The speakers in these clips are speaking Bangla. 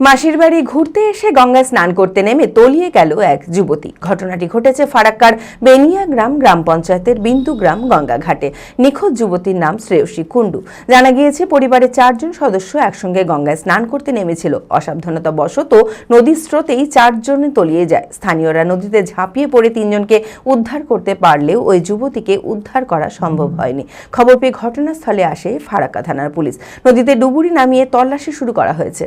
মাসির বাড়ি ঘুরতে এসে গঙ্গায় স্নান করতে নেমে তলিয়ে গেল এক যুবতী। ঘটনাটি ঘটেছে ফারাক্কার বেনিয়া গ্রাম গ্রাম পঞ্চায়েতের বিন্দু গ্রাম গঙ্গা ঘাটে নিখোঁজ যুবতীর নাম শ্রেয়সী কুণ্ডু। জানা গিয়েছে, পরিবারের চারজন সদস্য একসঙ্গে গঙ্গায় স্নান করতে নেমেছিল। অসাবধানতা বশত নদীর স্রোতেই চারজনে তলিয়ে যায়। স্থানীয়রা নদীতে ঝাঁপিয়ে পড়ে তিনজনকে উদ্ধার করতে পারলেও ওই যুবতীকে উদ্ধার করা সম্ভব হয়নি। খবর পেয়ে ঘটনাস্থলে আসে ফারাক্কা থানার পুলিশ। নদীতে ডুবুরি নামিয়ে তল্লাশি শুরু করা হয়েছে।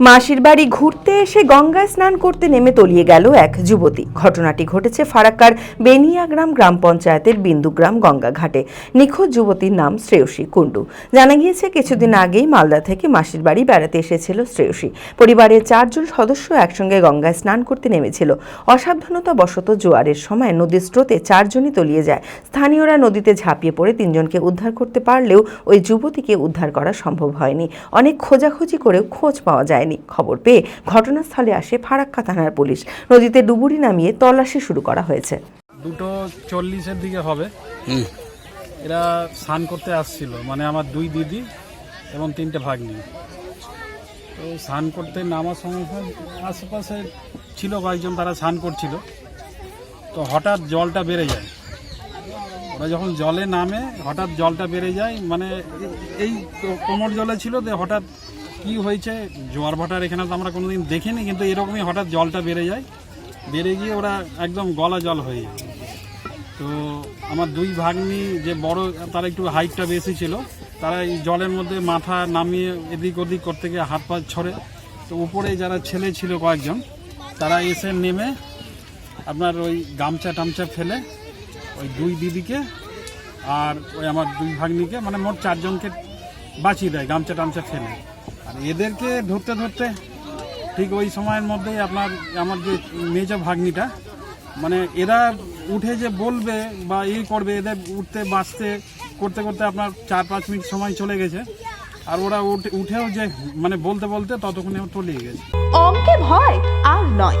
মাসির বাড়ি ঘুরতে এসে গঙ্গায় স্নান করতে নেমে তলিয়ে গেল এক যুবতী। ঘটনাটি ঘটেছে ফারাক্কার বেনিয়াগ্রাম গ্রাম পঞ্চায়েতের বিন্দুগ্রাম গঙ্গা ঘাটে নিখোঁজ যুবতীর নাম শ্রেয়সী কুণ্ডু। জানা গিয়েছে, কিছুদিন আগেই মালদা থেকে মাসির বাড়ি বেড়াতে এসেছিল শ্রেয়সী। পরিবারের চারজন সদস্য একসঙ্গে গঙ্গায় স্নান করতে নেমেছিল। অসাবধানতা বশত জোয়ারের সময় নদীর স্রোতে চারজনই তলিয়ে যায়। স্থানীয়রা নদীতে ঝাঁপিয়ে পড়ে, তিনজনকে উদ্ধার করতে পারলেও ওই যুবতীকে উদ্ধার করা সম্ভব হয়নি। অনেক খোঁজাখুঁজি করেও খোঁজ পাওয়া যায়নি খবর পেয়ে ঘটনাস্থলে আসে ফারাক্কা থানার পুলিশ। নদীতে ডুবুরি নামিয়ে তল্লাশি শুরু করা হয়েছে। দুটো চল্লিশের দিকে হবে। এরা স্নান করতে আসছিল। মানে আমার দুই দিদি এবং তিনটে ভাগ্নি। তো স্নান করতে নামার সময় সময় আশেপাশে ছিল কয়েকজন তারা স্নান করছিল। তো হঠাৎ জলটা বেড়ে যায়। ওরা যখন জলে নামে হঠাৎ জলটা বেড়ে যায়। মানে এই কোমর জলে ছিল যে হঠাৎ কি হয়েছে? জোয়ার ভাটার এখানে তো আমরা কোনোদিন দেখিনি, কিন্তু এরকমই হঠাৎ জলটা বেড়ে যায়। বেড়ে গিয়ে ওরা একদম গলা জল হয়ে যায়। তো আমার দুই ভাগ্নি যে বড়, তারা একটু হাইটটা বেশি ছিল, তারা এই জলের মধ্যে মাথা নামিয়ে এদিক ওদিক করতে গিয়ে হাত পা ছড়ে, তো উপরে যারা ছেলে ছিল কয়েকজন, তারা এসে নেমে আপনার ওই গামছা টামছা ফেলে ওই দুই দিদিকে আর ওই আমার দুই ভাগ্নিকে মানে মোট চারজনকে বাঁচিয়ে দেয়, গামছা টামছা ফেলে। আর এদেরকে ধরতে ধরতে ঠিক ওই সময়ের মধ্যেই আপনার, আমার যে মেজ ভাগ্নিটা মানে এরা উঠে যে বলবে বা এই করবে, এদের উঠতে, বাঁচতে, করতে করতে আপনার চার পাঁচ মিনিট সময় চলে গেছে। আর ওরা উঠে, উঠেও যে মানে বলতে বলতে ততক্ষণে তলিয়ে গেছে। অঙ্কে ভয় আর নয়।